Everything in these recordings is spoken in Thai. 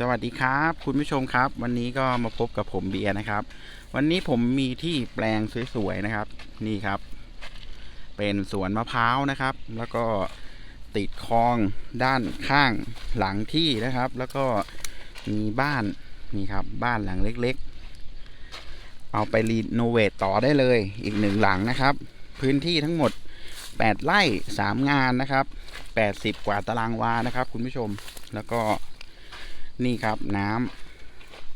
สวัสดีครับ คุณผู้ชมครับ วันนี้ก็มาพบกับผมเบียร์นะครับ วันนี้ผมมีที่แปลงสวยๆนะครับ นี่ครับ เป็นสวนมะพร้าวนะครับ แล้วก็ติดคลองด้านข้างหลังที่นะครับ แล้วก็มีบ้านนี่ครับ บ้านหลังเล็กๆ เอาไปรีโนเวทต่อได้เลยอีกหนึ่งหลังนะครับ พื้นที่ทั้งหมด 8 ไร่ 3 งานนะครับ 80 กว่าตารางวานะครับ คุณผู้ชมแล้วก็ นี่ครับน้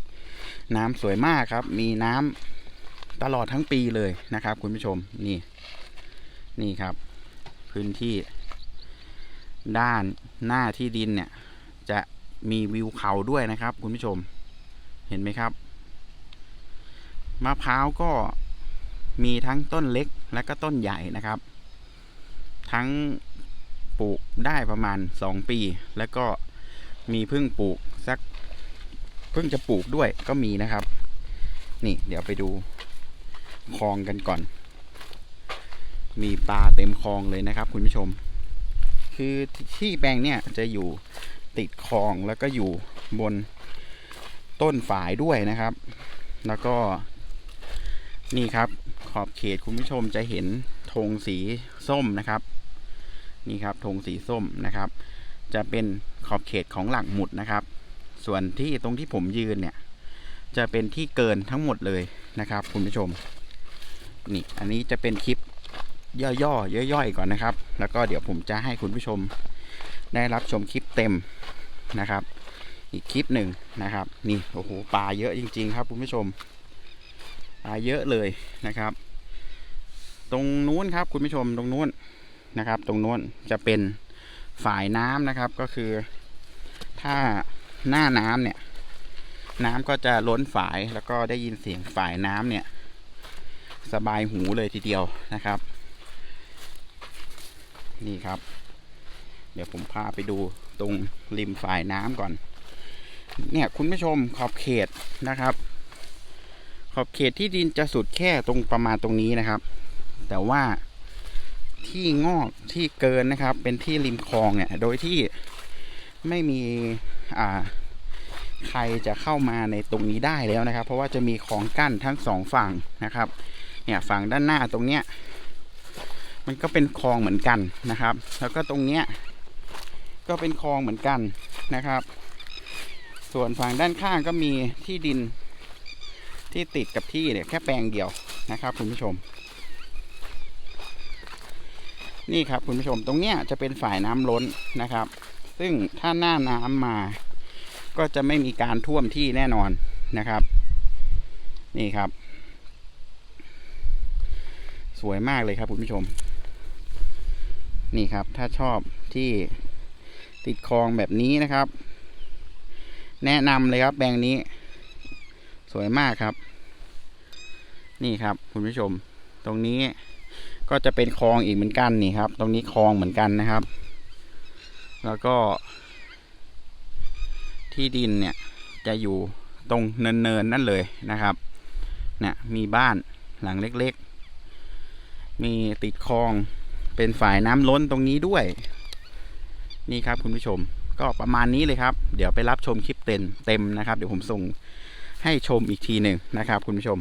ำน้ำสวยมากครับ มีน้ำตลอดทั้งปีเลยนะครับ คุณผู้ชมนี่ นี่ครับ พื้นที่ ด้านหน้าที่ดินเนี่ย จะมีวิวเขาด้วยนะครับ คุณผู้ชม เห็นไหมครับมะพร้าวก็มีทั้งต้นเล็กและก็ต้นใหญ่นะครับ ทั้งปลูกได้ประมาณ 2 ปี แล้วก็ มีเพิ่งปลูกสักเพิ่งจะปลูกด้วยก็มีนะครับ นี่เดี๋ยวไปดูคลองกันก่อน มีปลาเต็มคลองเลยนะครับ คุณผู้ชม คือที่แปลงเนี่ยจะอยู่ติดคลองแล้วก็อยู่บนต้นฝายด้วยนะครับ แล้วก็นี่ครับ ขอบเขตคุณผู้ชมจะเห็นธงสีส้มนะครับ นี่ครับธงสีส้มนะครับ จะเป็นขอบเขตของหลักหมุดนะครับ ส่วนที่ตรงที่ผมยืนเนี่ย จะเป็นที่เกินทั้งหมดเลยนะครับ คุณผู้ชม นี่อันนี้จะเป็นคลิปย่อๆย่อยๆก่อนนะครับ แล้วก็เดี๋ยวผมจะให้คุณผู้ชมได้รับชมคลิปเต็มนะครับ อีกคลิปหนึ่งนะครับ นี่โอ้โหปลาเยอะจริง ๆ ครับคุณผู้ชมปลาเยอะเลยนะครับ ตรงนู้นครับคุณผู้ชมตรงนู้นนะครับ ตรงนู้นจะเป็น ฝ่ายน้ำนะครับก็คือ ถ้าหน้าน้ำเนี่ย น้ำก็จะล้นฝายแล้วก็ได้ยินเสียงฝ่ายน้ำเนี่ย สบายหูเลยทีเดียวนะครับ นี่ครับ เดี๋ยวผมพาไปดูตรงริมฝ่ายน้ำก่อน เนี่ยคุณผู้ชมขอบเขตนะครับ ขอบเขตที่ดินจะสุดแค่ตรงประมาณตรงนี้นะครับ แต่ว่า ที่งอกที่เกินนะครับ เป็นที่ริมคลองเนี่ย โดยที่ไม่มีอ่าใครจะเข้ามาในตรงนี้ได้แล้วนะครับ เพราะว่าจะมีของกั้นทั้งสองฝั่งนะครับ เนี่ยฝั่งด้านหน้าตรงเนี้ยมันก็เป็นคลองเหมือนกันนะครับ แล้วก็ตรงเนี้ยก็เป็นคลองเหมือนกันนะครับ ส่วนฝั่งด้านข้างก็มีที่ดินที่ติดกับที่เนี่ยแค่แปลงเดียวนะครับคุณผู้ชม นี่ครับคุณผู้ชมตรงเนี้ยจะเป็นฝ่ายน้ำล้นนะครับ ซึ่งถ้าหน้าน้ำมา ก็จะไม่มีการท่วมที่แน่นอนนะครับ นี่ครับ สวยมากเลยครับคุณผู้ชม นี่ครับถ้าชอบที่ติดคลองแบบนี้นะครับ แนะนำเลยครับแปลงนี้ สวยมากครับ นี่ครับคุณผู้ชม ตรงนี้ ก็จะเป็นคลองอีกเหมือนกันนี่ครับ ตรงนี้คลองเหมือนกันนะครับ แล้วก็ ที่ดินเนี่ยจะอยู่ตรงเนินๆนั่นเลยนะครับเนี่ยมีบ้านหลังเล็กๆ มีติดคลองเป็นฝ่ายน้ำล้นตรงนี้ด้วย นี่ครับคุณผู้ชมก็ประมาณนี้เลยครับ เดี๋ยวไปรับชมคลิปเต็มเต็มนะครับ เดี๋ยวผมส่งให้ชมอีกทีหนึ่งนะครับ คุณผู้ชม